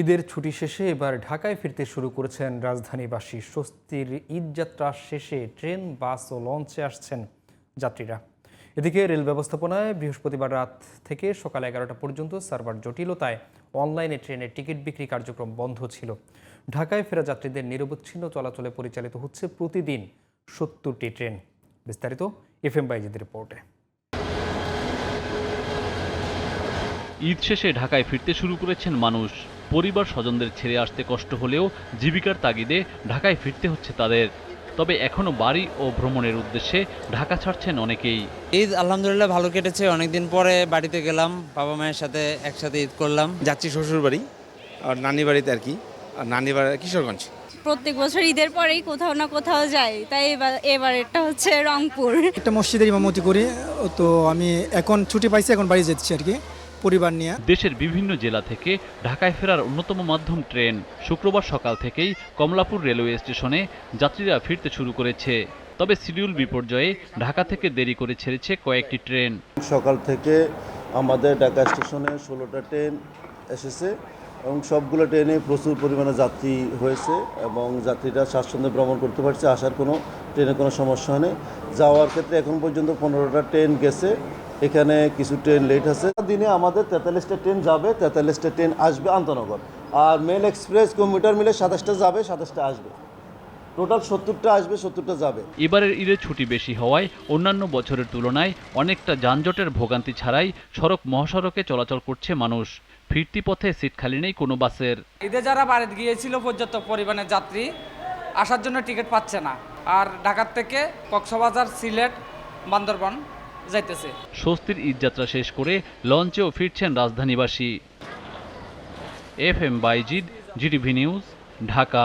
ঈদের ছুটি শেষে এবার ঢাকায় ফিরতে শুরু করেছেন রাজধানীবাসী। স্বস্তির ঈদযাত্রা শেষে ট্রেন, বাস ও লঞ্চে আসছেন যাত্রীরা। এদিকে রেল ব্যবস্থাপনায় বৃহস্পতিবার রাত থেকে সকাল এগারোটা পর্যন্ত সার্ভার জটিলতায় অনলাইনে ট্রেনের টিকিট বিক্রি কার্যক্রম বন্ধ ছিল। ঢাকায় ফেরা যাত্রীদের নিরবচ্ছিন্ন চলাচলে পরিচালিত হচ্ছে প্রতিদিন সত্তরটি ট্রেন। বিস্তারিত এফ এম বাইজিদের রিপোর্টে। ঈদ শেষে ঢাকায় ফিরতে শুরু করেছেন মানুষ। পরিবার স্বজনদের ছেড়ে আসতে কষ্ট হলেও জীবিকার তাগিদে ঢাকায় ফিরতে হচ্ছে তাদের। তবে এখনও বাড়ি ও ভ্রমণের উদ্দেশ্যে ঢাকা ছাড়ছেন অনেকেই। ঈদ আলহামদুলিল্লাহ ভালো কেটেছে। অনেকদিন পরে বাড়িতে গেলাম বাবা মায়ের সাথে একসাথে ঈদ করলাম। যাচ্ছি শ্বশুর বাড়ি আর নানি বাড়িতে আর কি। আর নানি বাড়ি কিশোরগঞ্জ। প্রত্যেক বছর ঈদের পরেই কোথাও না কোথাও যাই। তাই এবার এটা হচ্ছে রংপুর। একটা মসজিদের ইমামতি করি। তো আমি এখন ছুটি পাইছি এখন বাড়ি যাচ্ছি আর কি। পরিবার নিয়ে। দেশের বিভিন্ন জেলা থেকে ঢাকায় ফেরার অন্যতম মাধ্যম ট্রেন শুক্রবার সকাল থেকেই কমলাপুর রেলওয়ে স্টেশনে যাত্রীরা ফিরতে শুরু করেছে। তবে শিডিউল বিপর্যয়ে ঢাকা থেকে দেরি করে ছেড়েছে কয়েকটি ট্রেন। সকাল থেকে আমাদের ঢাকা স্টেশনে ষোলোটা ট্রেন এসেছে। এবং সবগুলো ট্রেনে প্রচুর পরিমাণে যাত্রী হয়েছে এবং যাত্রীরা স্বাচ্ছন্দ্যে ভ্রমণ করতে পারছে, আসার কোনো ট্রেনে কোনো সমস্যা নেই যাওয়ার ক্ষেত্রে এখন পর্যন্ত পনেরোটা ট্রেন গেছে, এখানে কিছু ট্রেন লেট আছে। দিনে আমাদের তেতাল্লিশটা ট্রেন যাবে, তেতাল্লিশটা ট্রেন আসবে আন্তনগর। আর মেল এক্সপ্রেস কম্পিউটার মিলে সাতাশটা যাবে, সাতাশটা আসবে। টোটাল সত্তরটা আসবে, সত্তরটা যাবে। এবারের ঈদের ছুটি বেশি হওয়ায় অন্যান্য বছরের তুলনায় অনেকটা যানজটের ভোগান্তি ছাড়াই সড়ক মহাসড়কে চলাচল করছে মানুষ। ফিরতি পথে সিট খালি নেই কোনো বাসের। ঈদে যারা বাড়িতে গিয়েছিল পর্যাপ্ত পরিমাণে যাত্রী আসার জন্য টিকিট পাচ্ছে না। আর ঢাকার থেকে কক্সবাজার সিলেট বান্দরবান যাইতেছে। স্বস্তির ঈদযাত্রা শেষ করে লঞ্চেও ফিরছেন রাজধানীবাসী। F M Baizid GTV news Dhaka.